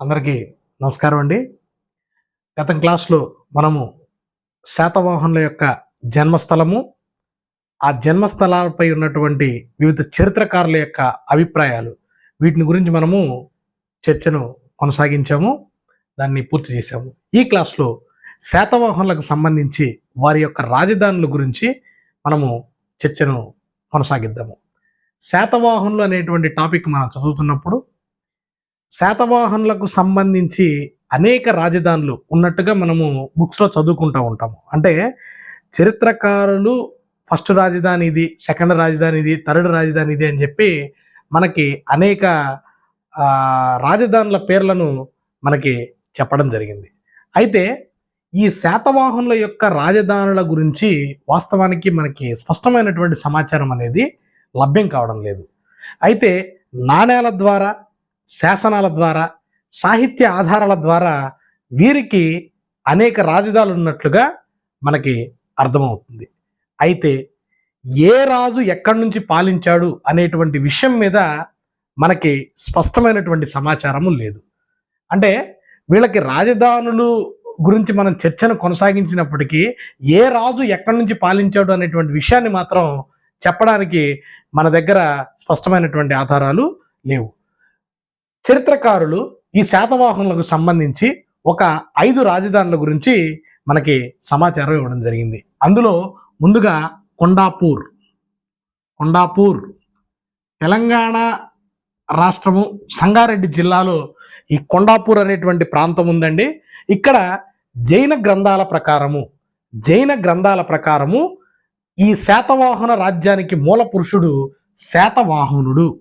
అందరికీ నమస్కారం అండి. గతం క్లాస్లో మనము శాతవాహనుల యొక్క జన్మస్థలము ఆ జన్మస్థలాలపై ఉన్నటువంటి వివిధ చరిత్రకారుల యొక్క అభిప్రాయాలు వీటిని గురించి మనము చర్చను కొనసాగించాము దాన్ని పూర్తి చేశాము. ఈ క్లాస్లో శాతవాహనులకు సంబంధించి వారి యొక్క రాజధానుల గురించి మనము చర్చను కొనసాగిద్దాము. శాతవాహనులు అనేటువంటి టాపిక్ మనం చదువుతున్నప్పుడు శాతవాహనులకు సంబంధించి అనేక రాజధానులు ఉన్నట్టుగా మనము బుక్స్లో చదువుకుంటూ ఉంటాము. అంటే చరిత్రకారులు ఫస్ట్ రాజధాని ఇది సెకండ్ రాజధాని ఇది థర్డ్ రాజధాని ఇది అని చెప్పి మనకి అనేక రాజధానుల పేర్లను మనకి చెప్పడం జరిగింది. అయితే ఈ శాతవాహనుల యొక్క రాజధానుల గురించి వాస్తవానికి మనకి స్పష్టమైనటువంటి సమాచారం అనేది లభ్యం కావడం లేదు. అయితే నాణేల ద్వారా శాసనాల ద్వారా సాహిత్య ఆధారాల ద్వారా వీరికి అనేక రాజధాలు ఉన్నట్లుగా మనకి అర్థమవుతుంది. అయితే ఏ రాజు ఎక్కడి నుంచి పాలించాడు అనేటువంటి విషయం మీద మనకి స్పష్టమైనటువంటి సమాచారము లేదు. అంటే వీళ్ళకి రాజధానులు గురించి మనం చర్చను కొనసాగించినప్పటికీ ఏ రాజు ఎక్కడి నుంచి పాలించాడు అనేటువంటి విషయాన్ని మాత్రం చెప్పడానికి మన దగ్గర స్పష్టమైనటువంటి ఆధారాలు లేవు. చరిత్రకారులు ఈ శాతవాహనులకు సంబంధించి ఒక ఐదు రాజధానుల గురించి మనకి సమాచారం ఇవ్వడం జరిగింది. అందులో ముందుగా కొండాపూర్. కొండాపూర్ తెలంగాణ రాష్ట్రము సంగారెడ్డి జిల్లాలో ఈ కొండాపూర్ అనేటువంటి ప్రాంతం ఉందండి. ఇక్కడ జైన గ్రంథాల ప్రకారము జైన గ్రంథాల ప్రకారము ఈ శాతవాహన రాజ్యానికి మూల పురుషుడు శాతవాహనుడు.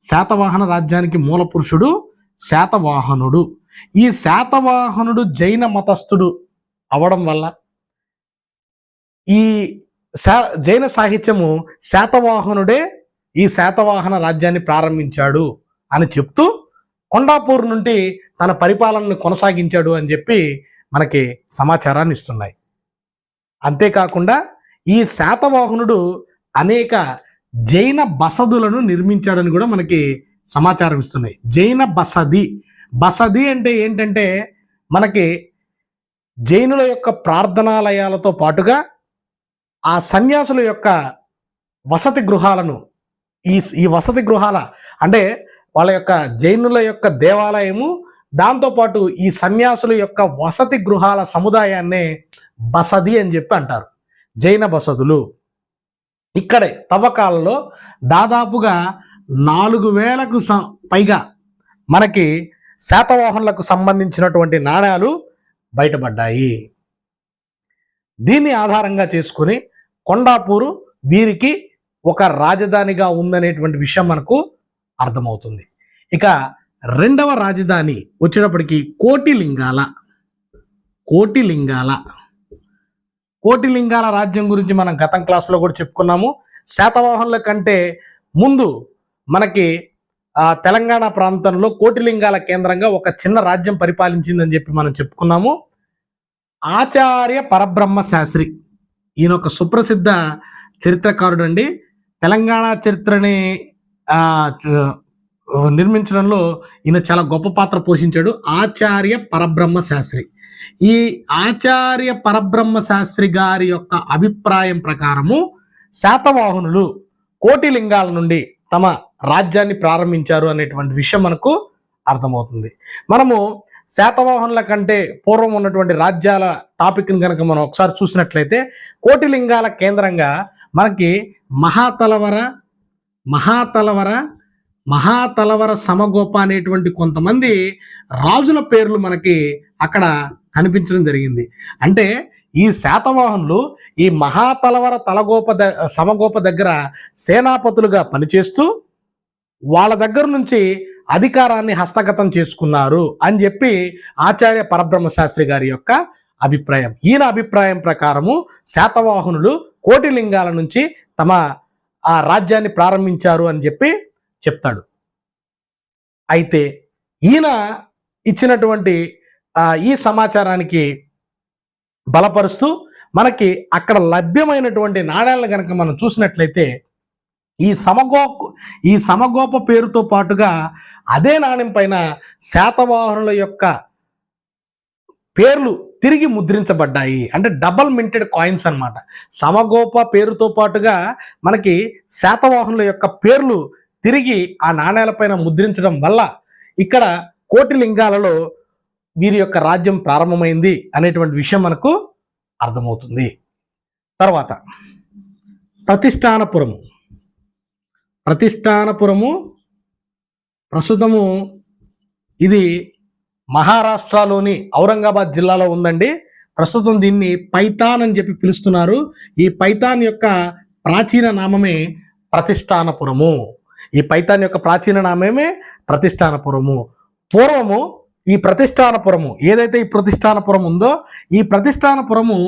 శాతవాహన రాజ్యానికి మూల పురుషుడు శాతవాహనుడు. ఈ శాతవాహనుడు జైన మతస్థుడు అవడం వల్ల ఈ శా జైన సాహిత్యము శాతవాహనుడే ఈ శాతవాహన రాజ్యాన్ని ప్రారంభించాడు అని చెప్తూ కొండాపూర్ నుండి తన పరిపాలనను కొనసాగించాడు అని చెప్పి మనకి సమాచారాన్ని ఇస్తున్నాయి. అంతేకాకుండా ఈ శాతవాహనుడు అనేక జైన బసదులను నిర్మించాడని కూడా మనకి సమాచారం ఇస్తున్నాయి. జైన బసది. బసది అంటే ఏంటంటే మనకి జైనుల యొక్క ప్రార్థనాలయాలతో పాటుగా ఆ సన్యాసుల యొక్క వసతి గృహాలను ఈ ఈ వసతి గృహాల అంటే వాళ్ళ యొక్క జైనుల యొక్క దేవాలయము దాంతోపాటు ఈ సన్యాసుల యొక్క వసతి గృహాల సముదాయాన్నే బసది అని చెప్పి అంటారు. జైన బసదులు. ఇక్కడే తవ్వకాలలో దాదాపుగా నాలుగు వేలకు స- పైగా మనకి శాతవాహనులకు సంబంధించినటువంటి నాణ్యాలు బయటపడ్డాయి. దీన్ని ఆధారంగా చేసుకుని కొండాపూరు వీరికి ఒక రాజధానిగా ఉందనేటువంటి విషయం మనకు అర్థమవుతుంది. ఇక రెండవ రాజధాని వచ్చేటప్పటికి కోటిలింగాల కోటిలింగాల కోటిలింగాల రాజ్యం గురించి మనం గతం క్లాసులో కూడా చెప్పుకున్నాము. శాతవాహనుల కంటే ముందు మనకి తెలంగాణ ప్రాంతంలో కోటిలింగాల కేంద్రంగా ఒక చిన్న రాజ్యం పరిపాలించిందని చెప్పి మనం చెప్పుకున్నాము. ఆచార్య పరబ్రహ్మ శాస్త్రి ఈయన ఒక సుప్రసిద్ధ చరిత్రకారుడు అండి తెలంగాణ చరిత్రని నిర్మించడంలో ఈయన చాలా గొప్ప పాత్ర పోషించాడు. ఆచార్య పరబ్రహ్మ శాస్త్రి. ఈ ఆచార్య పరబ్రహ్మ శాస్త్రి గారి యొక్క అభిప్రాయం ప్రకారము శాతవాహనులు కోటిలింగాల నుండి తమ రాజ్యాన్ని ప్రారంభించారు అనేటువంటి విషయం మనకు అర్థమవుతుంది. మనము శాతవాహనుల కంటే పూర్వం ఉన్నటువంటి రాజ్యాల టాపిక్ని కనుక మనం ఒకసారి చూసినట్లయితే కోటిలింగాల కేంద్రంగా మనకి మహాతలవర మహాతలవర మహాతలవర సమగోప అనేటువంటి కొంతమంది రాజుల పేర్లు మనకి అక్కడ కనిపించడం జరిగింది. అంటే ఈ శాతవాహనులు ఈ మహాతలవర తలగోప ద సమగోప దగ్గర సేనాపతులుగా పనిచేస్తూ వాళ్ళ దగ్గర నుంచి అధికారాన్ని హస్తగతం చేసుకున్నారు అని చెప్పి ఆచార్య పరబ్రహ్మ శాస్త్రి గారి యొక్క అభిప్రాయం. ఈయన అభిప్రాయం ప్రకారము శాతవాహనులు కోటిలింగాల నుంచి తమ ఆ రాజ్యాన్ని ప్రారంభించారు అని చెప్పి చెప్తాడు. అయితే ఈయన ఇచ్చినటువంటి ఈ సమాచారానికి బలపరుస్తూ మనకి అక్కడ లభ్యమైనటువంటి నాణ్యాలను కనుక మనం చూసినట్లయితే ఈ సమగో ఈ సమగోప పేరుతో పాటుగా అదే నాణ్యం పైన శాతవాహనుల యొక్క పేర్లు తిరిగి ముద్రించబడ్డాయి. అంటే డబల్ మింటెడ్ కాయిన్స్ అన్నమాట. సమగోప పేరుతో పాటుగా మనకి శాతవాహనుల యొక్క పేర్లు తిరిగి ఆ నాణేలపైన ముద్రించడం వల్ల ఇక్కడ కోటి లింగాలలో వీరి యొక్క రాజ్యం ప్రారంభమైంది అనేటువంటి విషయం మనకు అర్థమవుతుంది. తర్వాత ప్రతిష్టానపురము. ప్రతిష్టానపురము ప్రస్తుతము ఇది మహారాష్ట్రలోని ఔరంగాబాద్ జిల్లాలో ఉందండి. ప్రస్తుతం దీన్ని పైతాన్ అని చెప్పి పిలుస్తున్నారు. ఈ పైతాన్ యొక్క ప్రాచీన నామమే ప్రతిష్టానపురము. ఈ పైతాన్ యొక్క ప్రాచీన నామేమే ప్రతిష్టానపురము. పూర్వము ఈ ప్రతిష్టానపురము. ఏదైతే ఈ ప్రతిష్టానపురం ఉందో ఈ ప్రతిష్టానపురము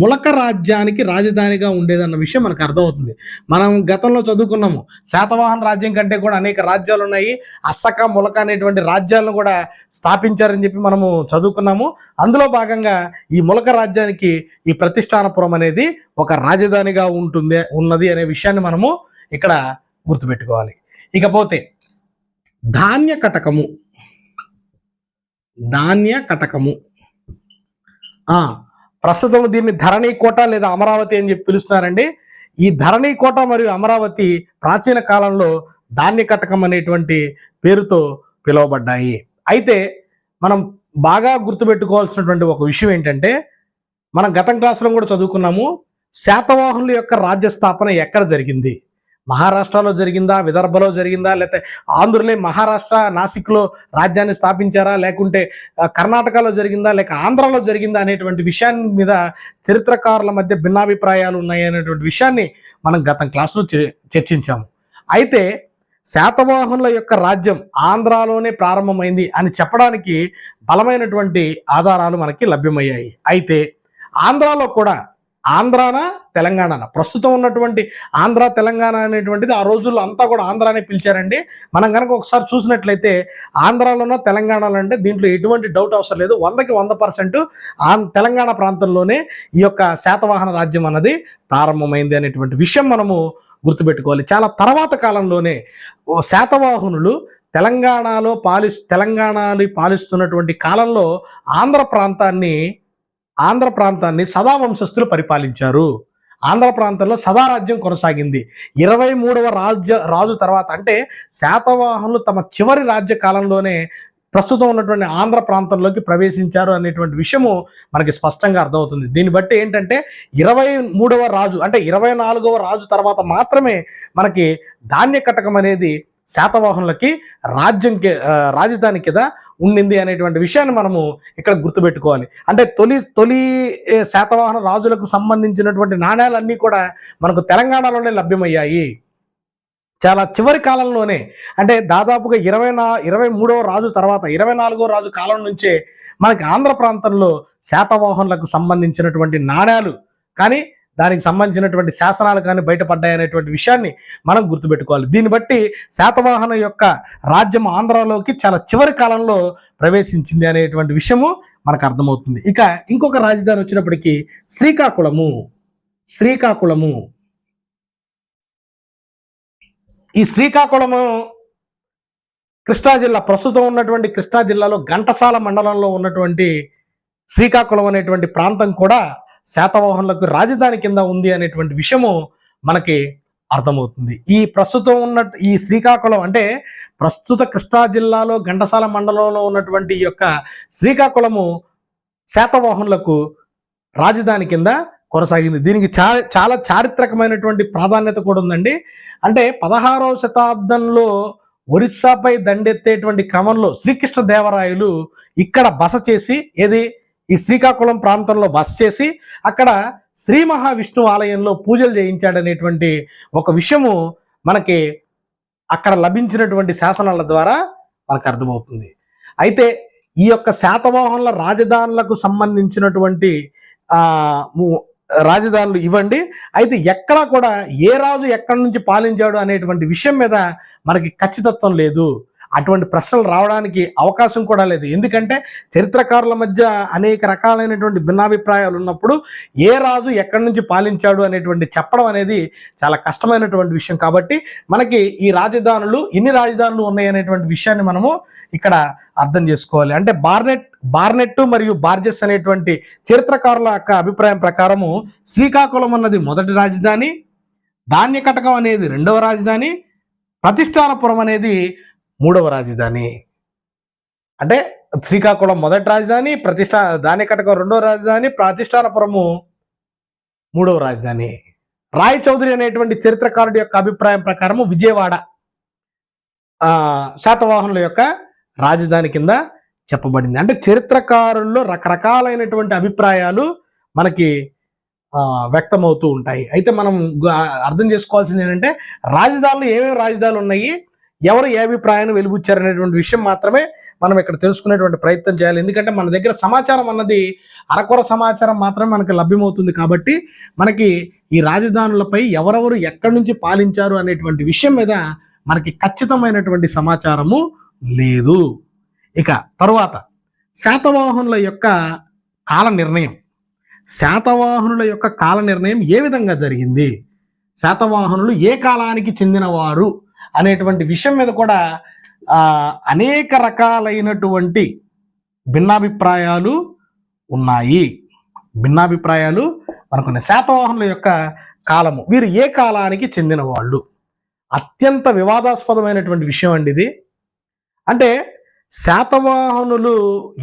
ములక రాజ్యానికి రాజధానిగా ఉండేదన్న విషయం మనకు అర్థమవుతుంది. మనం గతంలో చదువుకున్నాము శాతవాహన రాజ్యం కంటే కూడా అనేక రాజ్యాలు ఉన్నాయి. అస్సక ములక అనేటువంటి రాజ్యాలను కూడా స్థాపించారని చెప్పి మనము చదువుకున్నాము. అందులో భాగంగా ఈ ములక రాజ్యానికి ఈ ప్రతిష్టానపురం అనేది ఒక రాజధానిగా ఉంటుంది ఉన్నది అనే విషయాన్ని మనము ఇక్కడ గుర్తుపెట్టుకోవాలి. ఇకపోతే ధాన్య కటకము. ధాన్య కటకము. ప్రస్తుతం దీన్ని ధరణి కోట లేదా అమరావతి అని చెప్పి పిలుస్తున్నారండి. ఈ ధరణి కోట మరియు అమరావతి ప్రాచీన కాలంలో ధాన్య కటకం అనేటువంటి పేరుతో పిలువబడ్డాయి. అయితే మనం బాగా గుర్తుపెట్టుకోవాల్సినటువంటి ఒక విషయం ఏంటంటే మనం గతం క్లాసులో కూడా చదువుకున్నాము శాతవాహనుల యొక్క రాజ్య స్థాపన ఎక్కడ జరిగింది? మహారాష్ట్రలో జరిగిందా విదర్భలో జరిగిందా లేకపోతే ఆంధ్రులే మహారాష్ట్ర నాసిక్లో రాజ్యాన్ని స్థాపించారా లేకుంటే కర్ణాటకలో జరిగిందా లేక ఆంధ్రాలో జరిగిందా అనేటువంటి విషయాన్ని మీద చరిత్రకారుల మధ్య భిన్నాభిప్రాయాలు ఉన్నాయి అనేటువంటి విషయాన్ని మనం గతం క్లాసులో చర్చించాము. అయితే శాతవాహనుల యొక్క రాజ్యం ఆంధ్రాలోనే ప్రారంభమైంది అని చెప్పడానికి బలమైనటువంటి ఆధారాలు మనకి లభ్యమయ్యాయి. అయితే ఆంధ్రాలో కూడా ఆంధ్రాన తెలంగాణ ప్రస్తుతం ఉన్నటువంటి ఆంధ్ర తెలంగాణ అనేటువంటిది ఆ రోజుల్లో అంతా కూడా ఆంధ్రానే పిలిచారండి. మనం కనుక ఒకసారి చూసినట్లయితే ఆంధ్రాలోనో తెలంగాణలో అంటే దీంట్లో ఎటువంటి డౌట్ అవసరం లేదు. వందకి వంద పర్సెంట్ తెలంగాణ ప్రాంతంలోనే ఈ యొక్క శాతవాహన రాజ్యం అన్నది ప్రారంభమైంది అనేటువంటి విషయం మనము గుర్తుపెట్టుకోవాలి. చాలా తర్వాత కాలంలోనే శాతవాహనులు తెలంగాణలో పాలి తెలంగాణని పాలిస్తున్నటువంటి కాలంలో ఆంధ్ర ప్రాంతాన్ని ఆంధ్ర ప్రాంతాన్ని సదా వంశస్థులు పరిపాలించారు. ఆంధ్ర ప్రాంతంలో సదారాజ్యం కొనసాగింది. ఇరవై మూడవ రాజ్య రాజు తర్వాత అంటే శాతవాహనులు తమ చివరి రాజ్య కాలంలోనే ప్రస్తుతం ఉన్నటువంటి ఆంధ్ర ప్రాంతంలోకి ప్రవేశించారు అనేటువంటి విషయము మనకి స్పష్టంగా అర్థమవుతుంది. దీన్ని బట్టి ఏంటంటే ఇరవై మూడవ రాజు అంటే ఇరవై నాలుగవ రాజు తర్వాత మాత్రమే మనకి ధాన్య కటకం అనేది శాతవాహనులకి రాజ్యం రాజధాని కింద ఉండింది అనేటువంటి విషయాన్ని మనము ఇక్కడ గుర్తుపెట్టుకోవాలి. అంటే తొలి తొలి శాతవాహన రాజులకు సంబంధించినటువంటి నాణ్యాలన్నీ కూడా మనకు తెలంగాణలోనే లభ్యమయ్యాయి. చాలా చివరి కాలంలోనే అంటే దాదాపుగా ఇరవై నా ఇరవై మూడవ రాజు తర్వాత ఇరవై నాలుగో రాజు కాలం నుంచే మనకి ఆంధ్ర ప్రాంతంలో శాతవాహనులకు సంబంధించినటువంటి నాణ్యాలు కానీ దానికి సంబంధించినటువంటి శాసనాలు కానీ బయటపడ్డాయనేటువంటి విషయాన్ని మనం గుర్తుపెట్టుకోవాలి. దీన్ని బట్టి శాతవాహన యొక్క రాజ్యం ఆంధ్రాలోకి చాలా చివరి కాలంలో ప్రవేశించింది అనేటువంటి విషయము మనకు అర్థమవుతుంది. ఇక ఇంకొక రాజధాని వచ్చినప్పటికీ శ్రీకాకుళము. శ్రీకాకుళము. ఈ శ్రీకాకుళము కృష్ణా జిల్లా ప్రస్తుతం ఉన్నటువంటి కృష్ణా జిల్లాలో ఘంటసాల మండలంలో ఉన్నటువంటి శ్రీకాకుళం అనేటువంటి ప్రాంతం కూడా శాతవాహనులకు రాజధాని కింద ఉంది అనేటువంటి విషయము మనకి అర్థమవుతుంది. ఈ ప్రస్తుతం ఉన్న ఈ శ్రీకాకుళం అంటే ప్రస్తుత కృష్ణా జిల్లాలో ఘంటసాల మండలంలో ఉన్నటువంటి ఈ యొక్క శ్రీకాకుళము శాతవాహనులకు రాజధాని కింద కొనసాగింది. దీనికి చా చాలా చారిత్రకమైనటువంటి ప్రాధాన్యత కూడా ఉందండి. అంటే పదహారవ శతాబ్దంలో ఒరిస్సాపై దండెత్తేటువంటి క్రమంలో శ్రీకృష్ణ దేవరాయలు ఇక్కడ బస చేసి ఏది? ఈ శ్రీకాకుళం ప్రాంతంలో బస చేసి అక్కడ శ్రీ మహావిష్ణు ఆలయంలో పూజలు చేయించాడనేటువంటి ఒక విషయము మనకి అక్కడ లభించినటువంటి శాసనాల ద్వారా మనకు అర్థమవుతుంది. అయితే ఈ యొక్క శాతవాహనుల రాజధానులకు సంబంధించినటువంటి రాజధానులు ఇవ్వండి. అయితే ఎక్కడా కూడా ఏ రాజు ఎక్కడి నుంచి పాలించాడు అనేటువంటి విషయం మీద మనకి ఖచ్చితత్వం లేదు. అటువంటి ప్రశ్నలు రావడానికి అవకాశం కూడా లేదు. ఎందుకంటే చరిత్రకారుల మధ్య అనేక రకాలైనటువంటి భిన్నాభిప్రాయాలు ఉన్నప్పుడు ఏ రాజు ఎక్కడి నుంచి పాలించాడు అనేటువంటి చెప్పడం అనేది చాలా కష్టమైనటువంటి విషయం. కాబట్టి మనకి ఈ రాజధానులు ఎన్ని రాజధానులు ఉన్నాయి అనేటువంటి విషయాన్ని మనము ఇక్కడ అర్థం చేసుకోవాలి. అంటే బార్నెట్ బార్నెట్ మరియు బార్జెస్ అనేటువంటి చరిత్రకారుల యొక్క అభిప్రాయం ప్రకారము శ్రీకాకుళం అన్నది మొదటి రాజధాని ధాన్యకటకం అనేది రెండవ రాజధాని ప్రతిష్టానపురం అనేది మూడవ రాజధాని. అంటే శ్రీకాకుళం మొదటి రాజధాని ప్రతిష్టా ధాన్యకటకం రెండవ రాజధాని ప్రతిష్టానపురము మూడవ రాజధాని. రాయ్ చౌదరి అనేటువంటి చరిత్రకారుడి యొక్క అభిప్రాయం ప్రకారము విజయవాడ శాతవాహనుల యొక్క రాజధాని కింద చెప్పబడింది. అంటే చరిత్రకారుల్లో రకరకాలైనటువంటి అభిప్రాయాలు మనకి వ్యక్తమవుతూ ఉంటాయి. అయితే మనం అర్థం చేసుకోవాల్సింది ఏంటంటే రాజధానులు ఏమేమి రాజధానులు ఉన్నాయి? ఎవరు ఏ అభిప్రాయాన్ని వెలుబుచ్చారు అనేటువంటి విషయం మాత్రమే మనం ఇక్కడ తెలుసుకునేటువంటి ప్రయత్నం చేయాలి. ఎందుకంటే మన దగ్గర సమాచారం అన్నది అరకొర సమాచారం మాత్రమే మనకు లభ్యమవుతుంది కాబట్టి మనకి ఈ రాజధానులపై ఎవరెవరు ఎక్కడి నుంచి పాలించారు అనేటువంటి విషయం మీద మనకి ఖచ్చితమైనటువంటి సమాచారము లేదు. ఇక తరువాత శాతవాహనుల యొక్క కాల నిర్ణయం. శాతవాహనుల యొక్క కాల నిర్ణయం ఏ విధంగా జరిగింది? శాతవాహనులు ఏ కాలానికి చెందినవారు? అనేటువంటి విషయం మీద కూడా అనేక రకాలైనటువంటి భిన్నాభిప్రాయాలు ఉన్నాయి. భిన్నాభిప్రాయాలు మనకున్న శాతవాహనుల యొక్క కాలము. వీరు ఏ కాలానికి చెందిన వాళ్ళు? అత్యంత వివాదాస్పదమైనటువంటి విషయం అండి ఇది. అంటే శాతవాహనులు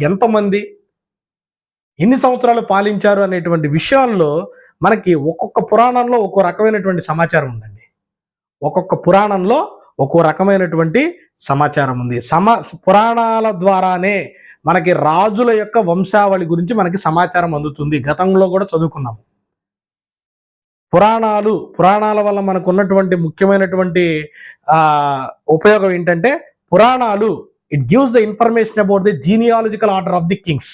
ఎంతమంది? ఎన్ని సంవత్సరాలు పాలించారు అనేటువంటి విషయాల్లో మనకి ఒక్కొక్క పురాణంలో ఒక్కో రకమైనటువంటి సమాచారం ఉందండి. ఒక్కొక్క పురాణంలో ఒక్కో రకమైనటువంటి సమాచారం ఉంది. సమ పురాణాల ద్వారానే మనకి రాజుల యొక్క వంశావళి గురించి మనకి సమాచారం అందుతుంది. గతంలో కూడా చదువుకున్నాము పురాణాలు పురాణాల వల్ల మనకు ఉన్నటువంటి ముఖ్యమైనటువంటి ఉపయోగం ఏంటంటే పురాణాలు it gives the information about the genealogical order of the kings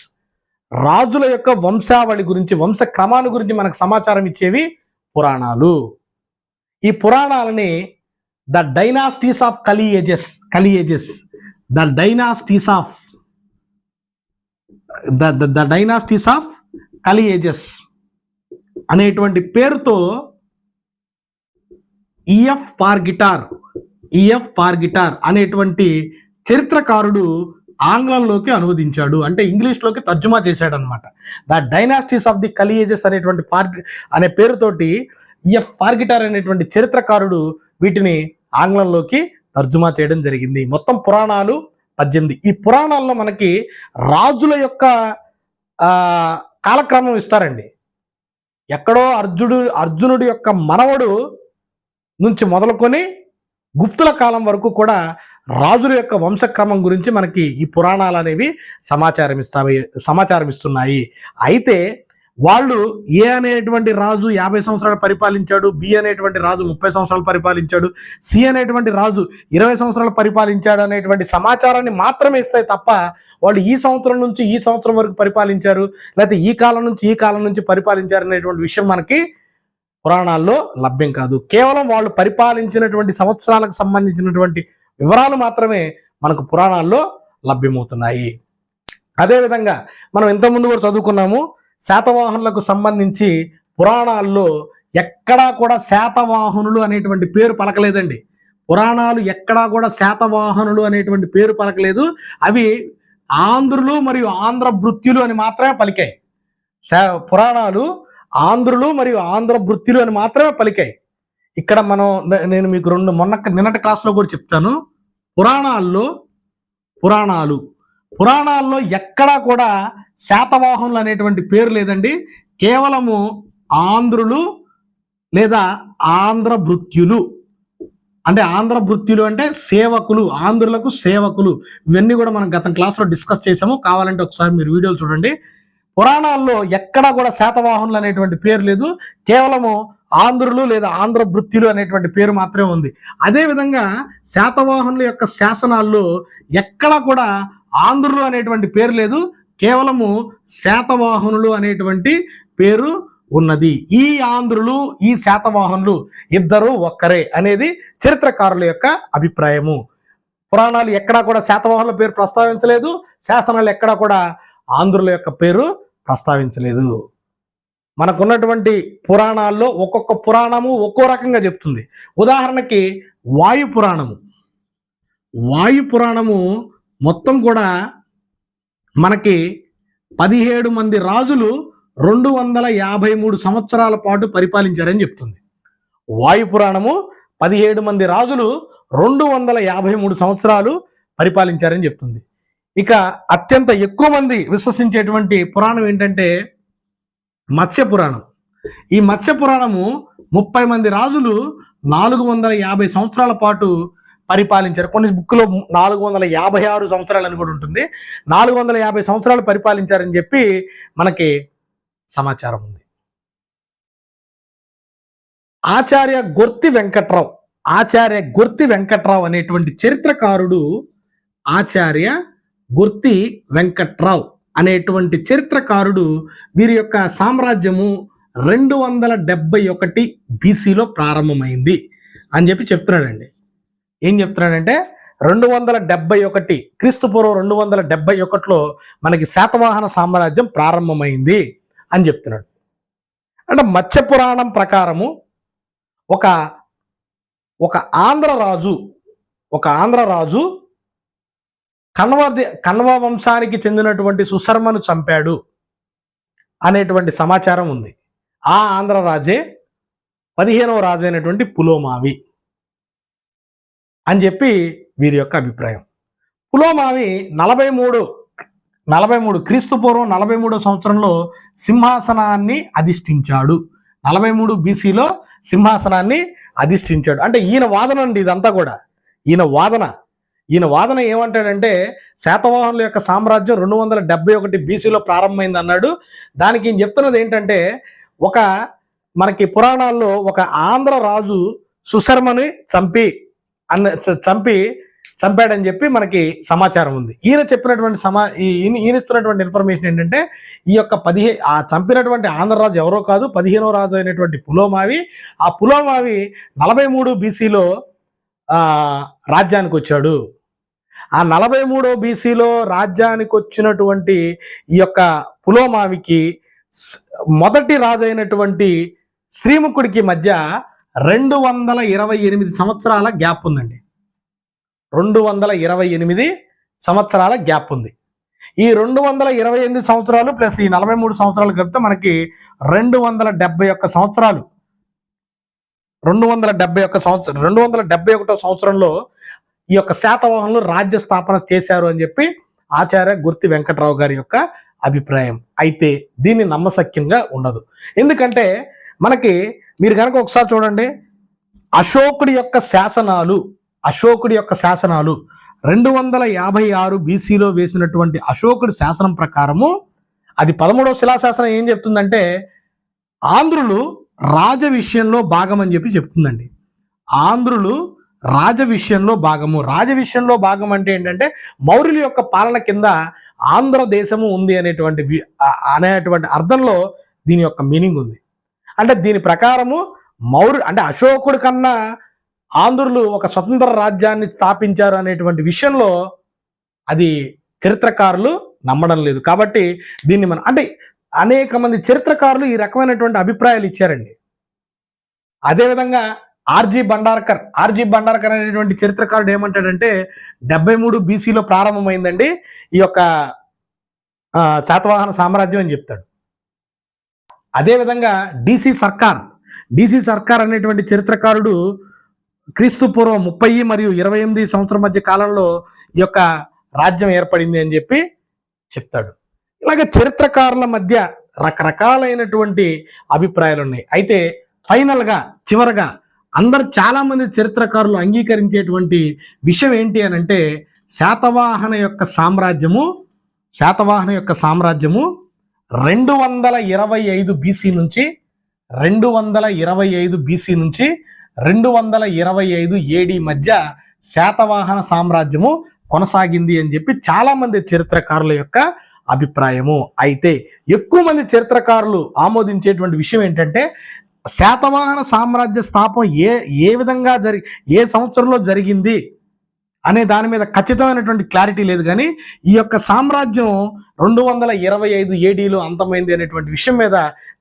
రాజుల యొక్క వంశావళి గురించి వంశ క్రమాన్ని గురించి మనకు సమాచారం ఇచ్చేవి పురాణాలు. ఈ పురాణాలని the dynasties of Kali ages Kali ages the dynasties of the the dynasties of Kali ages అనేటువంటి పేరుతో E F Pargiter E F Pargiter అనేటువంటి చరిత్రకారుడు ఆంగ్లంలోకి అనువదించాడు. అంటే ఇంగ్లీష్లోకి తర్జుమా చేశాడు అనమాట the dynasties of the Kali ages అనేటువంటి పార్ అనే పేరుతోటి ఈఎఫ్ పార్గిటార్ అనేటువంటి చరిత్రకారుడు వీటిని ఆంగ్లంలోకి తర్జుమా చేయడం జరిగింది. మొత్తం పురాణాలు పద్దెనిమిది. ఈ పురాణాల్లో మనకి రాజుల యొక్క కాలక్రమం ఇస్తారండి. ఎక్కడో అర్జుడు అర్జునుడి యొక్క మనవడు నుంచి మొదలుకొని గుప్తుల కాలం వరకు కూడా రాజుల యొక్క వంశక్రమం గురించి మనకి ఈ పురాణాలు అనేవి సమాచారం ఇస్తాయి సమాచారం ఇస్తున్నాయి. అయితే వాళ్ళు ఏ అనేటువంటి రాజు యాభై సంవత్సరాలు పరిపాలించాడు బి అనేటువంటి రాజు ముప్పై సంవత్సరాలు పరిపాలించాడు సి అనేటువంటి రాజు ఇరవై సంవత్సరాలు పరిపాలించాడు అనేటువంటి సమాచారాన్ని మాత్రమే ఇస్తాయి తప్ప వాళ్ళు ఈ సంవత్సరం నుంచి ఈ సంవత్సరం వరకు పరిపాలించారు లేకపోతే ఈ కాలం నుంచి ఈ కాలం నుంచి పరిపాలించారు అనేటువంటి విషయం మనకి పురాణాల్లో లభ్యం కాదు. కేవలం వాళ్ళు పరిపాలించినటువంటి సంవత్సరాలకు సంబంధించినటువంటి వివరాలు మాత్రమే మనకు పురాణాల్లో లభ్యమవుతున్నాయి. అదేవిధంగా మనం ఇంతకుముందు కూడా చదువుకున్నాము శాతవాహనులకు సంబంధించి పురాణాల్లో ఎక్కడా కూడా శాతవాహనులు అనేటువంటి పేరు పలకలేదండి. పురాణాలు ఎక్కడా కూడా శాతవాహనులు అనేటువంటి పేరు పలకలేదు. అవి ఆంధ్రులు మరియు ఆంధ్ర భృత్యులు అని మాత్రమే పలికాయి. శా- పురాణాలు ఆంధ్రులు మరియు ఆంధ్ర భృత్యులు అని మాత్రమే పలికాయి. ఇక్కడ మనం నేను మీకు రెండు మొన్న నిన్నటి క్లాస్లో కూడా చెప్తాను. పురాణాల్లో పురాణాలు. పురాణాల్లో ఎక్కడా కూడా శాతవాహనులు అనేటువంటి పేరు లేదండి. కేవలము ఆంధ్రులు లేదా ఆంధ్ర భృత్యులు. అంటే ఆంధ్ర భృత్యులు అంటే సేవకులు ఆంధ్రులకు సేవకులు. ఇవన్నీ కూడా మనం గత క్లాస్లో డిస్కస్ చేసాము కావాలంటే ఒకసారి మీరు వీడియోలు చూడండి. పురాణాల్లో ఎక్కడా కూడా శాతవాహనులు అనేటువంటి పేరు లేదు. కేవలము ఆంధ్రులు లేదా ఆంధ్ర భృత్యులు అనేటువంటి పేరు మాత్రమే ఉంది. అదే విధంగా శాతవాహనుల యొక్క శాసనాల్లో ఎక్కడా కూడా ఆంధ్రులు అనేటువంటి పేరు లేదు. కేవలము శాతవాహనులు అనేటువంటి పేరు ఉన్నది. ఈ ఆంధ్రులు ఈ శాతవాహనులు ఇద్దరు ఒక్కరే అనేది చరిత్రకారుల యొక్క అభిప్రాయము. పురాణాలు ఎక్కడా కూడా శాతవాహనుల పేరు ప్రస్తావించలేదు. శాసనాలు ఎక్కడా కూడా ఆంధ్రుల యొక్క పేరు ప్రస్తావించలేదు. మనకున్నటువంటి పురాణాల్లో ఒక్కొక్క పురాణము ఒక్కో రకంగా చెప్తుంది. ఉదాహరణకి వాయు పురాణము. వాయు పురాణము మొత్తం కూడా మనకి పదిహేడు మంది రాజులు రెండు వందల యాభై మూడు సంవత్సరాల పాటు పరిపాలించారని చెప్తుంది. వాయు పురాణము పదిహేడు మంది రాజులు రెండు వందల యాభై మూడు సంవత్సరాలు పరిపాలించారని చెప్తుంది. ఇక అత్యంత ఎక్కువ మంది విశ్వసించేటువంటి పురాణం ఏంటంటే మత్స్య పురాణం ఈ మత్స్య పురాణము ముప్పై మంది రాజులు నాలుగు వందల యాభై సంవత్సరాల పాటు పరిపాలించారు. కొన్ని బుక్లో నాలుగు వందల యాభై ఆరు సంవత్సరాలు అని కూడా ఉంటుంది. నాలుగు వందల యాభై సంవత్సరాలు పరిపాలించారని చెప్పి మనకి సమాచారం ఉంది. ఆచార్య గుర్తి వెంకట్రావు ఆచార్య గుర్తి వెంకట్రావు అనేటువంటి చరిత్రకారుడు ఆచార్య గుర్తి వెంకట్రావు. అనేటువంటి చరిత్రకారుడు వీరి యొక్క సామ్రాజ్యము రెండు వందల డెబ్బై ఒకటి బీసీలో ప్రారంభమైంది అని చెప్పి చెప్తున్నాడండి. ఏం చెప్తున్నాడంటే రెండు వందల డెబ్బై ఒకటి క్రీస్తుపూర్వం రెండు వందల డెబ్బై ఒకటిలో మనకి శాతవాహన సామ్రాజ్యం ప్రారంభమైంది అని చెప్తున్నాడు. అంటే మత్స్య పురాణం ప్రకారము ఒక ఒక ఆంధ్ర రాజు ఒక ఆంధ్ర రాజు కణవ కణవ వంశానికి చెందినటువంటి సుశర్మను చంపాడు అనేటువంటి సమాచారం ఉంది. ఆ ఆంధ్ర రాజే పదిహేనవ రాజు అయినటువంటి పులోమావి అని చెప్పి వీరి యొక్క అభిప్రాయం. పులోమావి నలభై మూడు నలభై మూడు క్రీస్తు పూర్వం నలభై మూడో సంవత్సరంలో సింహాసనాన్ని అధిష్ఠించాడు. నలభై మూడు బీసీలో సింహాసనాన్ని అధిష్ఠించాడు. అంటే ఈయన వాదన అండి ఇదంతా కూడా. ఈయన వాదన ఈయన వాదన ఏమంటాడంటే శాతవాహనుల యొక్క సామ్రాజ్యం రెండు వందల డెబ్బై ఒకటి బీసీలో ప్రారంభమైంది అన్నాడు. దానికి ఈయన చెప్తున్నది ఏంటంటే ఒక మనకి పురాణాల్లో ఒక ఆంధ్ర రాజు సుశర్మని చంపి అన్న చంపి చంపాడని చెప్పి మనకి సమాచారం ఉంది. ఈయన చెప్పినటువంటి సమా ఈ- ఈయన ఈయన ఇస్తున్నటువంటి ఇన్ఫర్మేషన్ ఏంటంటే ఈ యొక్క పదిహే ఆ చంపినటువంటి ఆంధ్రరాజు ఎవరో కాదు పదిహేనో రాజు అయినటువంటి పులోమావి. ఆ పులోమావి నలభై మూడు బీసీలో రాజ్యానికి వచ్చాడు. ఆ నలభై మూడో బీసీలో రాజ్యానికి వచ్చినటువంటి ఈ యొక్క పులోమావికి మొదటి రాజు అయినటువంటి శ్రీముఖుడికి మధ్య రెండు వందల ఇరవై ఎనిమిది సంవత్సరాల గ్యాప్ ఉందండి. రెండు వందల ఇరవై ఎనిమిది సంవత్సరాల గ్యాప్ ఉంది. ఈ రెండు వందల ఇరవై ఎనిమిది సంవత్సరాలు ప్లస్ ఈ నలభై మూడు సంవత్సరాలు కలిపితే మనకి రెండు వందల డెబ్బై ఒక్క సంవత్సరాలు. రెండు వందల డెబ్బై ఒక్క సంవత్సరం రెండు వందల డెబ్బై ఒకటో సంవత్సరంలో ఈ యొక్క శాతవాహనులు రాజ్య స్థాపన చేశారు అని చెప్పి ఆచార్య గుర్తి వెంకట్రావు గారి యొక్క అభిప్రాయం. అయితే దీన్ని నమ్మశక్యంగా ఉండదు. ఎందుకంటే మనకి మీరు కనుక ఒకసారి చూడండి అశోకుడి యొక్క శాసనాలు అశోకుడి యొక్క శాసనాలు రెండు వందల యాభై ఆరు బీసీలో వేసినటువంటి అశోకుడి శాసనం ప్రకారము అది పదమూడవ శిలాశాసనం ఏం చెప్తుందంటే ఆంధ్రులు రాజ విషయంలో భాగమని చెప్పి చెప్తుందండి. ఆంధ్రులు రాజ విషయంలో భాగము. రాజ విషయంలో భాగం అంటే ఏంటంటే మౌర్యుల యొక్క పాలన కింద ఆంధ్రదేశము ఉంది అనేటువంటి అనేటువంటి అర్థంలో దీని యొక్క మీనింగ్ ఉంది. అంటే దీని ప్రకారము మౌర్య అంటే అశోకుడు కన్నా ఆంధ్రులు ఒక స్వతంత్ర రాజ్యాన్ని స్థాపించారు అనేటువంటి విషయంలో అది చరిత్రకారులు నమ్మడం లేదు. కాబట్టి దీన్ని మనం అంటే అనేక మంది చరిత్రకారులు ఈ రకమైనటువంటి అభిప్రాయాలు ఇచ్చారండి. అదేవిధంగా ఆర్జీ బండార్కర్ ఆర్జీ బండార్కర్ అనేటువంటి చరిత్రకారుడు ఏమంటాడంటే డెబ్బై మూడు బీసీలో ప్రారంభమైందండి. ఈ యొక్క శాతవాహన సామ్రాజ్యం అని చెప్తాడు. అదేవిధంగా డిసి సర్కార్ డిసి సర్కార్ అనేటువంటి చరిత్రకారుడు క్రీస్తు పూర్వం ముప్పై మరియు ఇరవై ఎనిమిది సంవత్సరం మధ్య కాలంలో ఈ యొక్క రాజ్యం ఏర్పడింది అని చెప్పి చెప్తాడు. ఇలాగ చరిత్రకారుల మధ్య రకరకాలైనటువంటి అభిప్రాయాలు ఉన్నాయి అయితే ఫైనల్గా చివరగా అందరు చాలా మంది చరిత్రకారులు అంగీకరించేటువంటి విషయం ఏంటి అని అంటే శాతవాహన యొక్క సామ్రాజ్యము శాతవాహన యొక్క సామ్రాజ్యము రెండు వందల ఇరవై ఐదు బీసీ నుంచి రెండు వందల ఇరవై ఐదు బీసీ నుంచి రెండు వందల ఇరవై ఐదు ఏడి మధ్య శాతవాహన సామ్రాజ్యము కొనసాగింది అని చెప్పి చాలామంది చరిత్రకారుల యొక్క అభిప్రాయము. అయితే ఎక్కువ మంది చరిత్రకారులు ఆమోదించేటువంటి విషయం ఏంటంటే శాతవాహన సామ్రాజ్య స్థాపన ఏ ఏ విధంగా జరి ఏ సంవత్సరంలో జరిగింది అనే దాని మీద ఖచ్చితమైనటువంటి క్లారిటీ లేదు కానీ ఈ యొక్క సామ్రాజ్యం రెండు వందల ఇరవై ఐదు ఏడీలో అంతమైంది అనేటువంటి విషయం మీద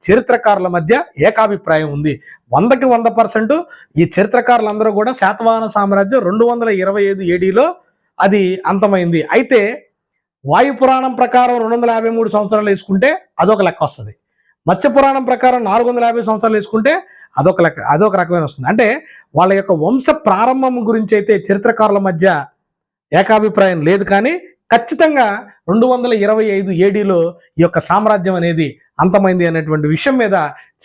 చరిత్రకారుల మధ్య ఏకాభిప్రాయం ఉంది. వందకి వంద పర్సెంట్ ఈ చరిత్రకారులందరూ కూడా శాతవాహన సామ్రాజ్యం రెండు వందల ఇరవై ఐదు ఏడీలో అది అంతమైంది. అయితే వాయు పురాణం ప్రకారం రెండు వందల యాభై మూడు సంవత్సరాలు వేసుకుంటే అదొక లెక్క వస్తుంది. మత్స్య పురాణం ప్రకారం నాలుగు వందల యాభై సంవత్సరాలు వేసుకుంటే అదొక లెక్క అదొక రకమైన వస్తుంది. అంటే వాళ్ళ యొక్క వంశ ప్రారంభం గురించి అయితే చరిత్రకారుల మధ్య ఏకాభిప్రాయం లేదు కానీ ఖచ్చితంగా రెండు వందల ఇరవై ఐదు ఏడీలో ఈ యొక్క సామ్రాజ్యం అనేది అంతమైంది అనేటువంటి విషయం మీద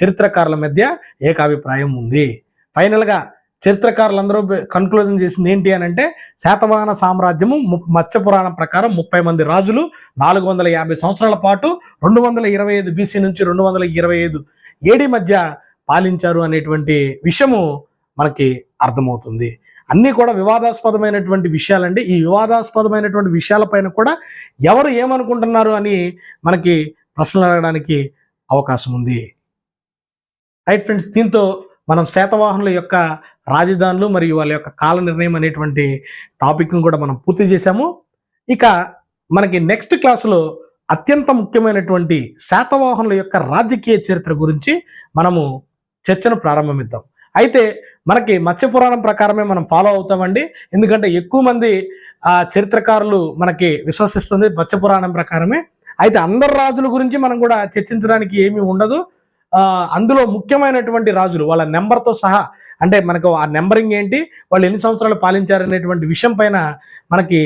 చరిత్రకారుల మధ్య ఏకాభిప్రాయం ఉంది. ఫైనల్గా చరిత్రకారులందరూ కన్క్లూజన్ చేసింది ఏంటి అని అంటే శాతవాహన సామ్రాజ్యము మత్స్య పురాణం ప్రకారం ముప్పై మంది రాజులు నాలుగు వందల యాభై సంవత్సరాల పాటు రెండు వందల ఇరవై ఐదు బీసీ నుంచి రెండు వందల ఇరవై ఐదు ఏడి మధ్య పాలించారు అనేటువంటి విషయము మనకి అర్థమవుతుంది. అన్నీ కూడా వివాదాస్పదమైనటువంటి విషయాలండి. ఈ వివాదాస్పదమైనటువంటి విషయాలపైన కూడా ఎవరు ఏమనుకుంటున్నారు అని మనకి ప్రశ్నలు అడగడానికి అవకాశం ఉంది. రైట్ ఫ్రెండ్స్ దీంతో మనం శాతవాహనుల యొక్క రాజధానులు మరియు వాళ్ళ యొక్క కాల నిర్ణయం అనేటువంటి టాపిక్ను కూడా మనం పూర్తి చేశాము. ఇక మనకి నెక్స్ట్ క్లాసులో అత్యంత ముఖ్యమైనటువంటి శాతవాహనుల యొక్క రాజకీయ చరిత్ర గురించి మనము చర్చను ప్రారంభమిద్దాం అయితే మనకి మత్స్య పురాణం ప్రకారమే మనం ఫాలో అవుతామండి. ఎందుకంటే ఎక్కువ మంది ఆ చరిత్రకారులు మనకి విశ్వసిస్తుంది మత్స్య పురాణం ప్రకారమే. అయితే అందరు రాజుల గురించి మనం కూడా చర్చించడానికి ఏమీ ఉండదు. అందులో ముఖ్యమైనటువంటి రాజులు వాళ్ళ నెంబర్తో సహా అంటే మనకు ఆ నెంబరింగ్ ఏంటి? వాళ్ళు ఎన్ని సంవత్సరాలు పాలించారనేటువంటి విషయం పైన మనకి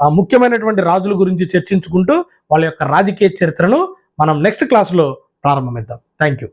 ముఖ్యమైనటువంటి రాజుల గురించి చర్చించుకుంటూ వాళ్ళ యొక్క రాజకీయ చరిత్రను మనం నెక్స్ట్ క్లాస్లో ప్రారంభమిద్దాం థ్యాంక్ యూ